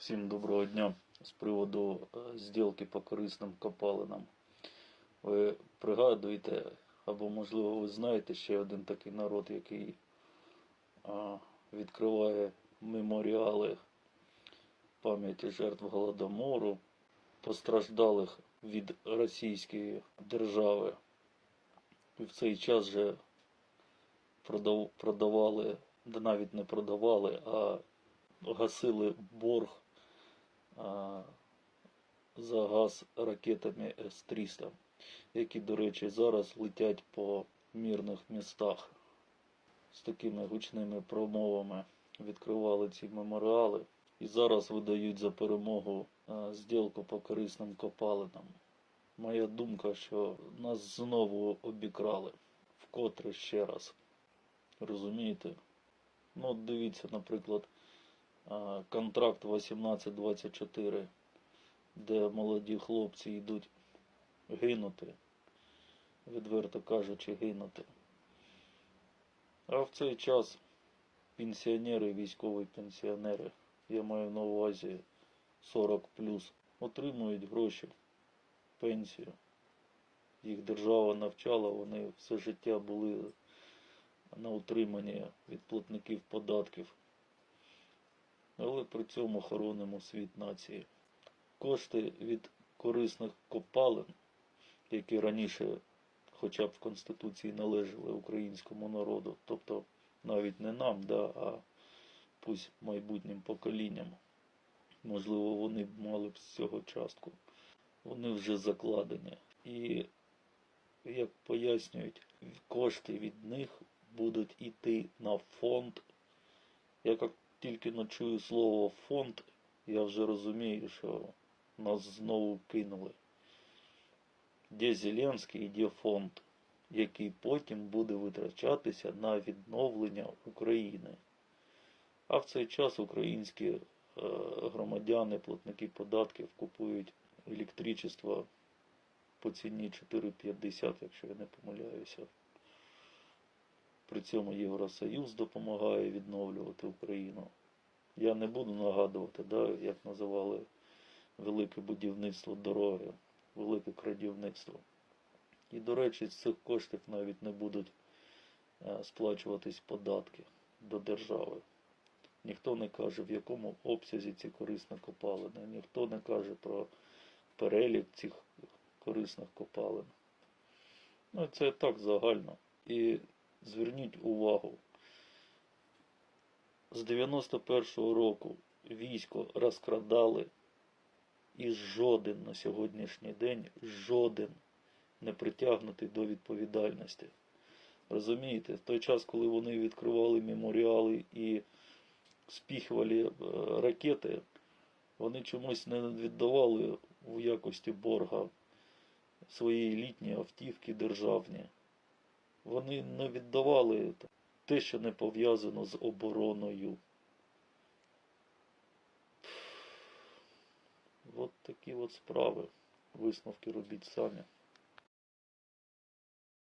Всім доброго дня з приводу е, зділки по корисним копалинам. Ви пригадуєте, або можливо ви знаєте ще один такий народ, який відкриває меморіали пам'яті жертв Голодомору, постраждалих від Російської держави. І в цей час же продавали, да навіть не продавали, а гасили борг за газ ракетами С-300, які, до речі, зараз летять по мирних містах. З такими гучними промовами відкривали ці меморіали і зараз видають за перемогу зділку по корисним копалинам. Моя думка, що нас знову обікрали вкотре ще раз. Розумієте? Ну, от дивіться, наприклад, контракт 18-24, де молоді хлопці йдуть гинути, відверто кажучи, гинути. А в цей час пенсіонери, військові пенсіонери, я маю на увазі 40 отримують гроші, пенсію. Їх держава навчала, вони все життя були на утриманні від платників податків але при цьому хоронимо світ нації. Кошти від корисних копалин, які раніше, хоча б в Конституції належали українському народу, тобто навіть не нам, да, а пусть майбутнім поколінням, можливо, вони б мали б з цього частку. Вони вже закладені. І, як пояснюють, кошти від них будуть йти на фонд. Як тільки ночую слово фонд, я вже розумію, що нас знову кинули. Де Зеленський, де фонд, який потім буде витрачатися на відновлення України. А в цей час українські е, громадяни, платники податків купують електричество по ціні 4,50, якщо я не помиляюся. При цьому Євросоюз допомагає відновлювати Україну. Я не буду нагадувати, да, як називали велике будівництво дороги, велике крадівництво. І, до речі, з цих коштів навіть не будуть е, сплачуватись податки до держави. Ніхто не каже, в якому обсязі ці корисні копалини, ніхто не каже про перелік цих корисних копалин. Ну, це так загально. І Зверніть увагу, з 91-го року військо розкрадали і жоден на сьогоднішній день, жоден не притягнутий до відповідальності. Розумієте, в той час, коли вони відкривали меморіали і спіхували е, ракети, вони чомусь не віддавали в якості борга свої літні автівки державні. Вони не віддавали те, що не пов'язано з обороною. От такі от справи. Висновки робіть самі.